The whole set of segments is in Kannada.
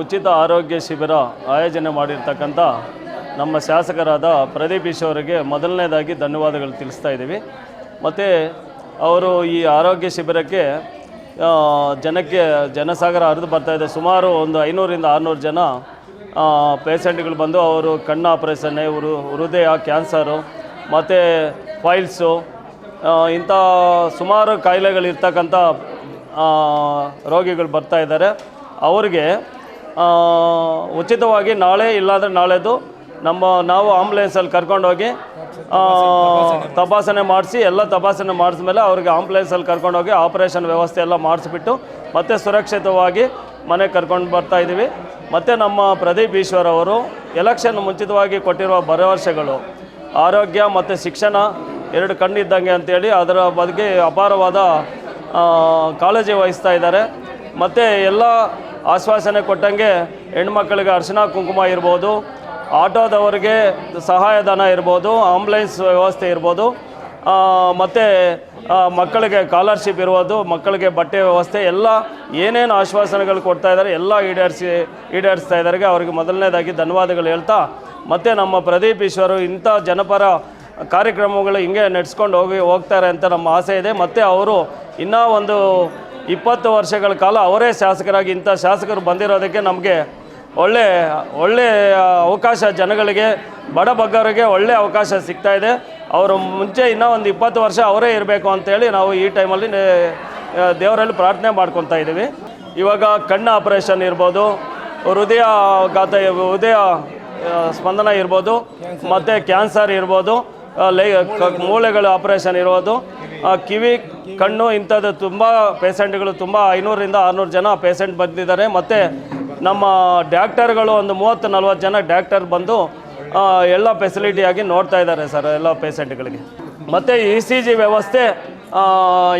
ಉಚಿತ ಆರೋಗ್ಯ ಶಿಬಿರ ಆಯೋಜನೆ ಮಾಡಿರ್ತಕ್ಕಂಥ ನಮ್ಮ ಶಾಸಕರಾದ ಪ್ರದೀಪ್ ಈಶ್ ಅವರಿಗೆ ಮೊದಲನೇದಾಗಿ ಧನ್ಯವಾದಗಳು ತಿಳಿಸ್ತಾ ಇದ್ದೀವಿ. ಮತ್ತು ಅವರು ಈ ಆರೋಗ್ಯ ಶಿಬಿರಕ್ಕೆ ಜನಕ್ಕೆ, ಜನಸಾಗರ ಹರಿದು ಬರ್ತಾಯಿದೆ ಸುಮಾರು ಒಂದು ಐನೂರಿಂದ ಆರುನೂರು ಜನ ಪೇಷಂಟ್ಗಳು ಬಂದು ಅವರು ಕಣ್ಣು ಆಪ್ರೇಷನ್, ಇವರು ಹೃದಯ ಕ್ಯಾನ್ಸರು, ಮತ್ತು ಫೈಲ್ಸು ಇಂಥ ಸುಮಾರು ಕಾಯಿಲೆಗಳಿರ್ತಕ್ಕಂಥ ರೋಗಿಗಳು ಬರ್ತಾ ಇದ್ದಾರೆ. ಅವ್ರಿಗೆ ಉಚಿತವಾಗಿ ನಾಳೆ ಇಲ್ಲಾಂದರೆ ನಾಳೆದು ನಮ್ಮ ನಾವು ಆಂಬುಲೆನ್ಸಲ್ಲಿ ಕರ್ಕೊಂಡೋಗಿ ತಪಾಸಣೆ ಮಾಡಿಸಿ, ಎಲ್ಲ ತಪಾಸಣೆ ಮಾಡಿಸ್ಮೇಲೆ ಅವ್ರಿಗೆ ಆಂಬುಲೆನ್ಸಲ್ಲಿ ಕರ್ಕೊಂಡೋಗಿ ಆಪರೇಷನ್ ವ್ಯವಸ್ಥೆ ಎಲ್ಲ ಮಾಡಿಸ್ಬಿಟ್ಟು ಮತ್ತೆ ಸುರಕ್ಷಿತವಾಗಿ ಮನೆಗೆ ಕರ್ಕೊಂಡು ಬರ್ತಾ ಇದ್ದೀವಿ. ಮತ್ತು ನಮ್ಮ ಪ್ರದೀಪ್ ಈಶ್ವರ್ ಅವರು ಎಲೆಕ್ಷನ್ ಮುಂಚಿತವಾಗಿ ಕೊಟ್ಟಿರುವ ಭರವಸೆಗಳು, ಆರೋಗ್ಯ ಮತ್ತು ಶಿಕ್ಷಣ ಎರಡು ಕಣ್ಣಿದ್ದಂಗೆ ಅಂತೇಳಿ ಅದರ ಬಗ್ಗೆ ಅಪಾರವಾದ ಕಾಳಜಿ ವಹಿಸ್ತಾ ಇದ್ದಾರೆ. ಮತ್ತು ಎಲ್ಲ ಆಶ್ವಾಸನೆ ಕೊಟ್ಟಂಗೆ ಹೆಣ್ಮಕ್ಳಿಗೆ ಅರ್ಶಿನ ಕುಂಕುಮ ಇರ್ಬೋದು, ಆಟೋದವ್ರಿಗೆ ಸಹಾಯಧನ ಇರ್ಬೋದು ಆಂಬುಲೆನ್ಸ್ ವ್ಯವಸ್ಥೆ ಇರ್ಬೋದು ಮತ್ತು ಮಕ್ಕಳಿಗೆ ಸ್ಕಾಲರ್ಶಿಪ್ ಇರ್ಬೋದು, ಮಕ್ಕಳಿಗೆ ಬಟ್ಟೆ ವ್ಯವಸ್ಥೆ, ಎಲ್ಲ ಏನೇನು ಆಶ್ವಾಸನೆಗಳು ಕೊಡ್ತಾ ಇದ್ದಾರೆ, ಎಲ್ಲ ಈಡೇರಿಸಿ, ಈಡೇರಿಸ್ತಾ ಇದ್ದಾರೆ. ಅವ್ರಿಗೆ ಮೊದಲನೇದಾಗಿ ಧನ್ಯವಾದಗಳು ಹೇಳ್ತಾ, ಮತ್ತು ನಮ್ಮ ಪ್ರದೀಪ್ ಈಶ್ವರು ಇಂಥ ಜನಪರ ಕಾರ್ಯಕ್ರಮಗಳು ಹಿಂಗೆ ನಡೆಸ್ಕೊಂಡು ಹೋಗಿ ಹೋಗ್ತಾರೆ ಅಂತ ನಮ್ಮ ಆಸೆ ಇದೆ. ಮತ್ತು ಅವರು ಇನ್ನೂ ಒಂದು ಇಪ್ಪತ್ತು ವರ್ಷಗಳ ಕಾಲ ಅವರೇ ಶಾಸಕರಾಗಿ ಇಂಥ ಶಾಸಕರು ಬಂದಿರೋದಕ್ಕೆ ನಮಗೆ ಒಳ್ಳೆ ಒಳ್ಳೆ ಅವಕಾಶ ಜನಗಳಿಗೆ ಬಡ ಬಗ್ಗರಿಗೆ ಒಳ್ಳೆ ಅವಕಾಶ ಸಿಗ್ತಾ ಇದೆ. ಅವರು ಮುಂಚೆ ಇನ್ನೂ ಒಂದು ಇಪ್ಪತ್ತು ವರ್ಷ ಅವರೇ ಇರಬೇಕು ಅಂತೇಳಿ ನಾವು ಈ ಟೈಮಲ್ಲಿ ದೇವರಲ್ಲಿ ಪ್ರಾರ್ಥನೆ ಮಾಡ್ಕೊತಾ ಇದ್ದೀವಿ. ಇವಾಗ ಕಣ್ಣು ಆಪರೇಷನ್ ಇರ್ಬೋದು ಹೃದಯ ಆ, ಸ್ಪಂದನ ಇರ್ಬೋದು ಮತ್ತು ಕ್ಯಾನ್ಸರ್ ಇರ್ಬೋದು ಲೈ ಮೂಳೆಗಳ ಆಪರೇಷನ್ ಇರ್ಬೋದು ಕಿವಿ, ಕಣ್ಣು ಇಂಥದ್ದು ತುಂಬ ಪೇಷೆಂಟ್ಗಳು ತುಂಬ ಐನೂರರಿಂದ ಆರುನೂರು ಜನ ಪೇಷೆಂಟ್ ಬಂದಿದ್ದಾರೆ. ಮತ್ತು ನಮ್ಮ ಡಾಕ್ಟರ್ಗಳು ಒಂದು ಮೂವತ್ತು, ನಲ್ವತ್ತು ಜನ ಡಾಕ್ಟರ್ ಬಂದು ಎಲ್ಲ ಫೆಸಿಲಿಟಿಯಾಗಿ ನೋಡ್ತಾ ಇದ್ದಾರೆ ಸರ್, ಎಲ್ಲ ಪೇಷೆಂಟ್ಗಳಿಗೆ. ಮತ್ತು ಇ ಸಿ ಜಿ ವ್ಯವಸ್ಥೆ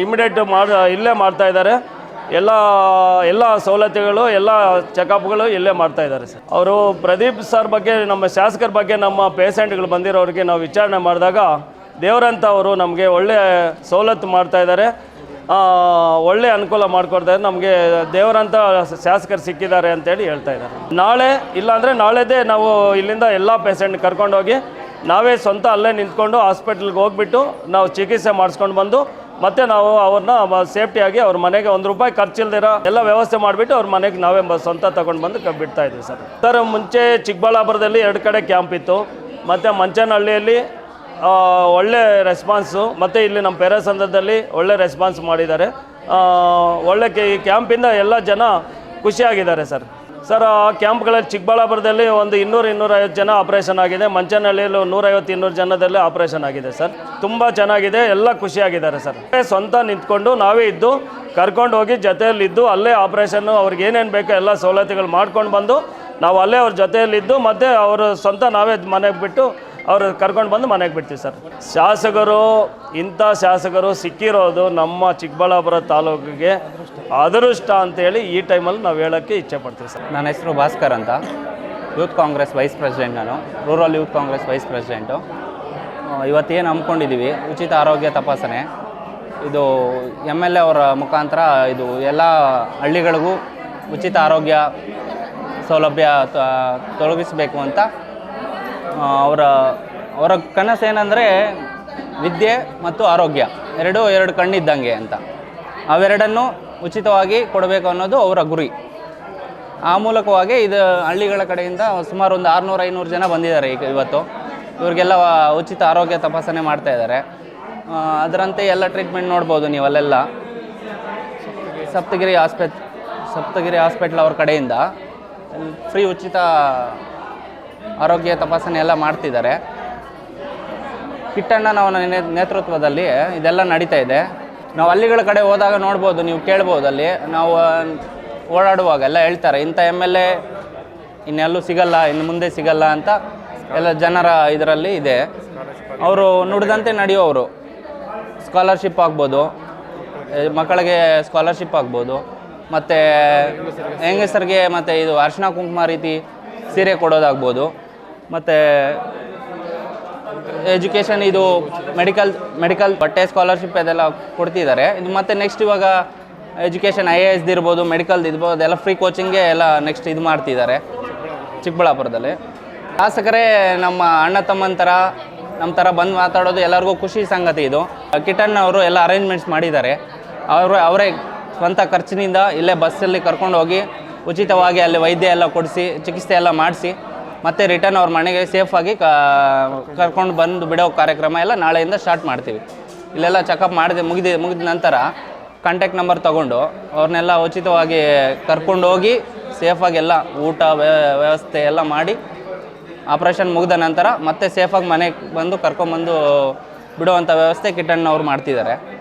ಇಮಿಡಿಯೇಟ್ ಮಾಡಿ, ಇಲ್ಲೇ ಮಾಡ್ತಾ ಇದ್ದಾರೆ. ಎಲ್ಲ ಎಲ್ಲ ಸವಲತ್ತುಗಳು, ಎಲ್ಲ ಚೆಕಪ್ಗಳು ಇಲ್ಲೇ ಮಾಡ್ತಾ ಇದ್ದಾರೆ ಸರ್. ಅವರು ಪ್ರದೀಪ್ ಸರ್ ಬಗ್ಗೆ, ನಮ್ಮ ಶಾಸಕರ ಬಗ್ಗೆ ನಮ್ಮ ಪೇಷೆಂಟ್ಗಳು ಬಂದಿರೋರಿಗೆ ನಾವು ವಿಚಾರಣೆ ಮಾಡಿದಾಗ ದೇವರಂತ ಅವರು ನಮಗೆ ಒಳ್ಳೆ ಸವಲತ್ತು ಮಾಡ್ತಾ ಇದ್ದಾರೆ. ಆ, ಒಳ್ಳೆ ಅನುಕೂಲ ಮಾಡಿಕೊಡ್ತಾರೆ ನಮಗೆ ದೇವರಂತ ಶಾಸಕರು ಸಿಕ್ಕಿದ್ದಾರೆ ಅಂತೇಳಿ ಹೇಳ್ತಾ ಇದ್ದಾರೆ. ನಾಳೆ ಇಲ್ಲಾಂದರೆ ನಾಳೆದೇ ನಾವು ಇಲ್ಲಿಂದ ಎಲ್ಲ ಪೇಷಂಟ್ ಕರ್ಕೊಂಡೋಗಿ ನಾವೇ ಸ್ವಂತ ಅಲ್ಲೇ ನಿಂತ್ಕೊಂಡು ಹಾಸ್ಪಿಟ್ಲಿಗೆ ಹೋಗ್ಬಿಟ್ಟು ನಾವು ಚಿಕಿತ್ಸೆ ಮಾಡಿಸ್ಕೊಂಡು ಬಂದು ಮತ್ತೆ ನಾವು ಅವ್ರನ್ನ ಸೇಫ್ಟಿಯಾಗಿ ಅವ್ರ ಮನೆಗೆ ಒಂದು ರೂಪಾಯಿ ಖರ್ಚಿಲ್ದಿರ ಎಲ್ಲ ವ್ಯವಸ್ಥೆ ಮಾಡಿಬಿಟ್ಟು ಅವ್ರ ಮನೆಗೆ ನಾವೇ ಸ್ವಂತ ತಗೊಂಡು ಬಂದು ಬಿಡ್ತಾ ಇದ್ವಿ ಸರ್. ಸರ್ ಮುಂಚೆ ಚಿಕ್ಕಬಳ್ಳಾಪುರದಲ್ಲಿ ಎರಡು ಕಡೆ ಕ್ಯಾಂಪ್ ಇತ್ತು. ಮತ್ತು ಮಂಚನಹಳ್ಳಿಯಲ್ಲಿ ಒಳ್ಳೆ ರೆಸ್ಪಾನ್ಸು ಮತ್ತು ಇಲ್ಲಿ ನಮ್ಮ ಪೇರಸಂದ್ರದಲ್ಲಿ ಒಳ್ಳೆ ರೆಸ್ಪಾನ್ಸ್ ಮಾಡಿದ್ದಾರೆ. ಒಳ್ಳೆ ಈ ಕ್ಯಾಂಪಿಂದ ಎಲ್ಲ ಜನ ಖುಷಿಯಾಗಿದ್ದಾರೆ ಸರ್. ಸರ್, ಆ ಕ್ಯಾಂಪ್ಗಳಲ್ಲಿ ಚಿಕ್ಕಬಳ್ಳಾಪುರದಲ್ಲಿ ಒಂದು ಇನ್ನೂರು ಇನ್ನೂರೈವತ್ತು ಜನ ಆಪ್ರೇಷನ್ ಆಗಿದೆ. ಮಂಚನಹಳ್ಳಿಯಲ್ಲಿ ನೂರೈವತ್ತು ಇನ್ನೂರು ಜನದಲ್ಲಿ ಆಪ್ರೇಷನ್ ಆಗಿದೆ ಸರ್. ತುಂಬ ಚೆನ್ನಾಗಿದೆ, ಎಲ್ಲ ಖುಷಿಯಾಗಿದ್ದಾರೆ ಸರ್. ಸ್ವಂತ ನಿಂತ್ಕೊಂಡು ನಾವೇ ಇದ್ದು, ಕರ್ಕೊಂಡು ಹೋಗಿ ಜೊತೆಯಲ್ಲಿದ್ದು ಅಲ್ಲೇ ಆಪ್ರೇಷನ್ನು ಅವ್ರಿಗೆ ಏನೇನು ಬೇಕೋ ಎಲ್ಲ ಸವಲತ್ತುಗಳು ಮಾಡ್ಕೊಂಡು ಬಂದು, ನಾವು ಅಲ್ಲೇ ಅವ್ರ ಜೊತೆಯಲ್ಲಿದ್ದು ಮತ್ತು ಅವರು ಸ್ವಂತ ನಾವೇ ಮನೆಗೆ ಬಿಟ್ಟು ಅವರು ಕರ್ಕೊಂಡು ಬಂದು ಮನೆಗೆ ಬಿಡ್ತೀವಿ ಸರ್. ಶಾಸಕರು, ಇಂಥ ಶಾಸಕರು ಸಿಕ್ಕಿರೋದು ನಮ್ಮ ಚಿಕ್ಕಬಳ್ಳಾಪುರ ತಾಲೂಕಿಗೆ ಅದೃಷ್ಟ ಅಂತೇಳಿ ಈ ಟೈಮಲ್ಲಿ ನಾವು ಹೇಳೋಕ್ಕೆ ಇಚ್ಛೆ ಪಡ್ತೀವಿ ಸರ್. ನನ್ನ ಹೆಸರು ಭಾಸ್ಕರ್ ಅಂತ. ಯೂತ್ ಕಾಂಗ್ರೆಸ್ ವೈಸ್ ಪ್ರೆಸಿಡೆಂಟ್ ನಾನು. Rural youth Congress vice president. ಇವತ್ತೇನು ಹಮ್ಮಿಕೊಂಡಿದ್ದೀವಿ ಉಚಿತ ಆರೋಗ್ಯ ತಪಾಸಣೆ. ಇದು ಎಂ ಎಲ್ ಎ ಅವರ ಮುಖಾಂತರ ಇದು ಎಲ್ಲ ಹಳ್ಳಿಗಳಿಗೂ ಉಚಿತ ಆರೋಗ್ಯ ಸೌಲಭ್ಯ ತೊಡಗಿಸಬೇಕು ಅಂತ ಅವರ ಅವರ ಕನಸು ಏನಂದರೆ ವಿದ್ಯೆ ಮತ್ತು ಆರೋಗ್ಯ. ಎರಡು ಎರಡು ಕಣ್ಣಿದ್ದಂಗೆ ಅಂತ. ಅವೆರಡನ್ನು ಉಚಿತವಾಗಿ ಕೊಡಬೇಕು ಅನ್ನೋದು ಅವರ ಗುರಿ. ಆ ಮೂಲಕವಾಗಿ ಇದು ಹಳ್ಳಿಗಳ ಕಡೆಯಿಂದ ಸುಮಾರು ಒಂದು ಆರುನೂರು, ಐನೂರು ಜನ ಬಂದಿದ್ದಾರೆ ಈಗ ಇವತ್ತು. ಇವ್ರಿಗೆಲ್ಲ ಉಚಿತ ಆರೋಗ್ಯ ತಪಾಸಣೆ ಮಾಡ್ತಾ ಇದ್ದಾರೆ. ಅದರಂತೆ ಎಲ್ಲ ಟ್ರೀಟ್ಮೆಂಟ್ ನೋಡ್ಬೋದು ನೀವು ಅಲ್ಲೆಲ್ಲ. ಸಪ್ತಗಿರಿ ಆಸ್ಪತ್ ಸಪ್ತಗಿರಿ ಹಾಸ್ಪಿಟ್ಲ್ ಅವ್ರ ಕಡೆಯಿಂದ. ಫ್ರೀ ಉಚಿತ ಆರೋಗ್ಯ ತಪಾಸಣೆ ಎಲ್ಲ ಮಾಡ್ತಿದ್ದಾರೆ. ಕಿಟ್ಟಣ್ಣನವನ ನೇತೃತ್ವದಲ್ಲಿ ಇದೆಲ್ಲ ನಡೀತಾ ಇದೆ. ನಾವು ಹಳ್ಳಿಗಳ ಕಡೆ ಹೋದಾಗ ನೋಡ್ಬೋದು, ನೀವು ಕೇಳ್ಬೋದು ಅಲ್ಲಿ ನಾವು ಓಡಾಡುವಾಗ ಎಲ್ಲ ಹೇಳ್ತಾರೆ, ಇಂಥ ಎಂ ಎಲ್ ಎ ಇನ್ನೆಲ್ಲೂ ಸಿಗಲ್ಲ, ಇನ್ನು ಮುಂದೆ ಸಿಗಲ್ಲ ಅಂತ ಎಲ್ಲ ಜನರ ಇದರಲ್ಲಿ ಇದೆ. ಅವರು ನುಡಿದಂತೆ ನಡೆಯುವವರು. ಸ್ಕಾಲರ್ಶಿಪ್ ಆಗ್ಬೋದು ಮಕ್ಕಳಿಗೆ ಸ್ಕಾಲರ್ಶಿಪ್ ಆಗ್ಬೋದು, ಮತ್ತು ಹೆಂಗಸರಿಗೆ ಮತ್ತು ಇದು ಅರ್ಶಿನ ಕುಂಕುಮ ರೀತಿ ಸೀರೆ ಕೊಡೋದಾಗ್ಬೋದು. ಮತ್ತು ಎಜುಕೇಷನ್ ಇದು ಮೆಡಿಕಲ್ ಮೆಡಿಕಲ್ ಬಟ್ಟೆ, ಸ್ಕಾಲರ್ಶಿಪ್ ಅದೆಲ್ಲ ಕೊಡ್ತಿದ್ದಾರೆ. ಇದು ಮತ್ತೆ ನೆಕ್ಸ್ಟ್ ಇವಾಗ ಎಜುಕೇಷನ್ ಐ ಎ ಎಸ್ ಇರ್ಬೋದು ಮೆಡಿಕಲ್ ಇರ್ಬೋದು ಎಲ್ಲ ಫ್ರೀ ಕೋಚಿಂಗ್ಗೆ ಎಲ್ಲ ನೆಕ್ಸ್ಟ್ ಇದು ಮಾಡ್ತಿದ್ದಾರೆ ಚಿಕ್ಕಬಳ್ಳಾಪುರದಲ್ಲಿ. ಶಾಸಕರೇ, ನಮ್ಮ ಅಣ್ಣ ತಮ್ಮನ ಥರ ನಮ್ಮ ಥರ ಬಂದು ಮಾತಾಡೋದು ಎಲ್ಲರಿಗೂ ಖುಷಿ ಸಂಗತಿ ಇದು. ಕಿಟನ್ ಅವರು ಎಲ್ಲ ಅರೇಂಜ್ಮೆಂಟ್ಸ್ ಮಾಡಿದ್ದಾರೆ. ಅವರು, ಅವರೇ ಸ್ವಂತ ಖರ್ಚಿನಿಂದ ಇಲ್ಲೇ ಬಸ್ಸಲ್ಲಿ ಕರ್ಕೊಂಡು ಹೋಗಿ ಉಚಿತವಾಗಿ ಅಲ್ಲಿ ವೈದ್ಯ ಎಲ್ಲ ಕೊಡಿಸಿ, ಚಿಕಿತ್ಸೆ ಎಲ್ಲ ಮಾಡಿಸಿ, ಮತ್ತೆ ರಿಟರ್ನ್ ಅವ್ರ ಮನೆಗೆ ಸೇಫಾಗಿ ಕರ್ಕೊಂಡು ಬಂದು ಬಿಡೋ ಕಾರ್ಯಕ್ರಮ ಎಲ್ಲ ನಾಳೆಯಿಂದ ಸ್ಟಾರ್ಟ್ ಮಾಡ್ತೀವಿ. ಇಲ್ಲೆಲ್ಲ ಚೆಕಪ್ ಮಾಡಿದೆ, ಮುಗಿದ ಮುಗಿದ ನಂತರ ಕಾಂಟ್ಯಾಕ್ಟ್ ನಂಬರ್ ತೊಗೊಂಡು ಅವ್ರನ್ನೆಲ್ಲ ಉಚಿತವಾಗಿ ಕರ್ಕೊಂಡು ಹೋಗಿ ಸೇಫಾಗಿ ಎಲ್ಲ ಊಟ, ವ್ಯ- ವ್ಯವಸ್ಥೆ ಎಲ್ಲ ಮಾಡಿ ಆಪ್ರೇಷನ್ ಮುಗಿದ ನಂತರ ಮತ್ತೆ ಸೇಫಾಗಿ ಮನೆಗೆ ಬಂದು ಕರ್ಕೊಂಬಂದು ಬಿಡುವಂಥ ವ್ಯವಸ್ಥೆ ಕಿಟ್ಟಣ್ಣವ್ರು ಮಾಡ್ತಿದ್ದಾರೆ.